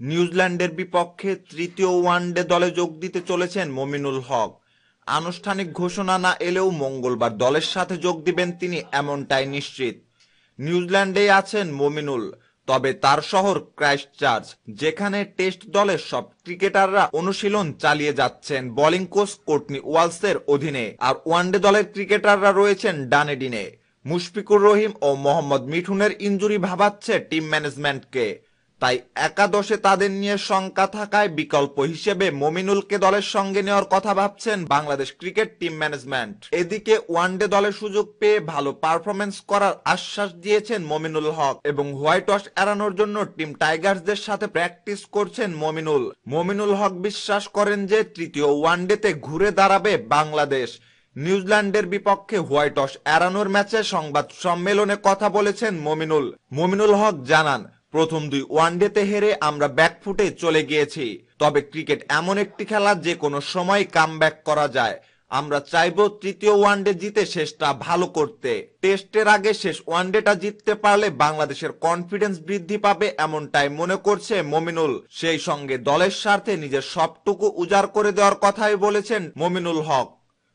নিউজিল্যান্ডের বিপক্ষে তৃতীয় ওয়ানডে দলে যোগ দিতে চলেছেন মমিনুল হক। আনুষ্ঠানিক ঘোষণা না এলেও মঙ্গলবার দলের সাথে যোগ দিবেন তিনি এমনটাই নিশ্চিত। নিউজিল্যান্ডেই আছেন মমিনুল, তবে তার শহর ক্রাইস্টচার্চ, যেখানে টেস্ট দলের সব ক্রিকেটাররা অনুশীলন চালিয়ে যাচ্ছেন বোলিং কোচ কোর্টনি ওয়ালসের অধীনে, আর ওয়ানডে দলের ক্রিকেটাররা রয়েছেন ডানে ডিনে মুশফিকুর রহিম ও মোহাম্মদ মিঠুনের ইঞ্জুরি ভাবাচ্ছে টিম ম্যানেজমেন্টকে। তাই একাদশে তাদের নিয়ে শঙ্কা থাকায় বিকল্প হিসেবে মমিনুলকে দলের সঙ্গে নেওয়ার কথা ভাবছেন বাংলাদেশ ক্রিকেট টিম ম্যানেজমেন্ট। এদিকে ওয়ানডে দলের সুযোগ পেয়ে ভালো পারফরমেন্স করার আশ্বাস দিয়েছেন মমিনুল হক এবং হোয়াইট ওয়াশ এড়ানোর জন্য টিম টাইগার্সদের সাথে প্র্যাকটিস করছেন মমিনুল। মমিনুল হক বিশ্বাস করেন যে তৃতীয় ওয়ানডেতে ঘুরে দাঁড়াবে বাংলাদেশ। নিউজিল্যান্ডের বিপক্ষে হোয়াইট ওয়াশ এড়ানোর ম্যাচে সংবাদ সম্মেলনে কথা বলেছেন মমিনুল। মমিনুল হক জানান প্রথম দুই ওয়ানডেতে হেরে আমরা ব্যাকফুটে চলে গিয়েছি। তবে ক্রিকেট এমন একটি খেলা যে কোনো সময় কাম করা যায়। আমরা চাইব তৃতীয় ওয়ানডে জিতে শেষটা ভালো করতে। টেস্টের আগে শেষ ওয়ানডেটা জিততে পারলে বাংলাদেশের কনফিডেন্স বৃদ্ধি পাবে এমনটাই মনে করছে মমিনুল। সেই সঙ্গে দলের স্বার্থে নিজের সবটুকু উজাড় করে দেওয়ার কথাই বলেছেন মমিনুল হক।